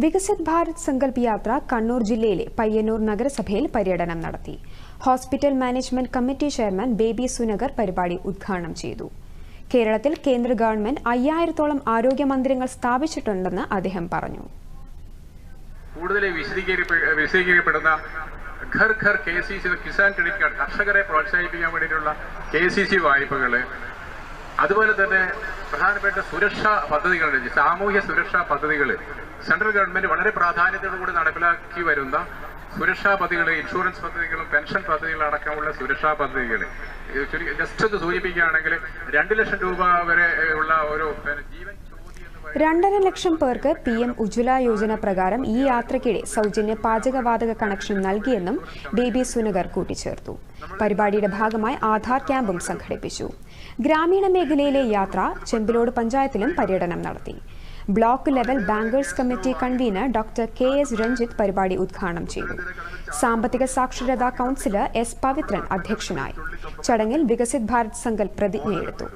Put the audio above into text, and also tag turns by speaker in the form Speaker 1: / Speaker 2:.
Speaker 1: വികസിത് ഭാരത് സങ്കല്പ് യാത്ര കണ്ണൂർ ജില്ലയിലെ പയ്യന്നൂർ നഗരസഭയിൽ പര്യടനം നടത്തി. Hospital management committee chairman Baby Sunagar പരിപാടി ഉദ്ഘാടനം ചെയ്തു. കേരളത്തിൽ കേന്ദ്ര ഗവൺമെന്റ് അയ്യായിരത്തോളം ആരോഗ്യ മന്ദിരങ്ങൾ സ്ഥാപിച്ചിട്ടുണ്ടെന്ന് അദ്ദേഹം പറഞ്ഞു.
Speaker 2: കൂടുതൽ വിശദീകരിക്കപ്പെടുന്ന Ghar Ghar K C C Kisan credit card കർഷകരെ പ്രോത്സാഹിപ്പിക്കാൻ വേണ്ടിയിട്ടുള്ള കെ സി സി അതുപോലെ തന്നെ പ്രധാനപ്പെട്ട സുരക്ഷാ പദ്ധതികളുണ്ട്. സാമൂഹ്യ സുരക്ഷാ പദ്ധതികൾ സെൻട്രൽ ഗവൺമെന്റ് വളരെ പ്രാധാന്യത്തോടുകൂടി നടപ്പിലാക്കി വരുന്ന സുരക്ഷാ പദ്ധതികൾ ഇൻഷുറൻസ് പദ്ധതികളും പെൻഷൻ പദ്ധതികളും അടക്കമുള്ള സുരക്ഷാ പദ്ധതികൾ. ജസ്റ്റ് ഒന്ന് സൂചിപ്പിക്കുകയാണെങ്കിൽ രണ്ട് ലക്ഷം രൂപ വരെ ഉള്ള ഒരു ജീവൻ
Speaker 1: രണ്ടര ലക്ഷം പേർക്ക് പി എം ഉജ്വല യോജന പ്രകാരം ഈ യാത്രയ്ക്കിടെ സൗജന്യ പാചകവാതക കണക്ഷൻ നൽകിയെന്നും ബേബി സുനഗർ കൂട്ടിച്ചേർത്തു. പരിപാടിയുടെ ഭാഗമായി ആധാർ ക്യാമ്പും സംഘടിപ്പിച്ചു. ഗ്രാമീണ മേഖലയിലെ യാത്ര ചെമ്പിലോട് പഞ്ചായത്തിലും പര്യടനം നടത്തി. Block level bankers committee convener doctor K S Ranjith പരിപാടി ഉദ്ഘാടനം ചെയ്തു. സാമ്പത്തിക സാക്ഷരതാ കൌൺസിലർ എസ് പവിത്രൻ അധ്യക്ഷനായി. ചടങ്ങിൽ വികസിത് ഭാരത് സങ്കല്പ് പ്രതിജ്ഞയെടുത്തു.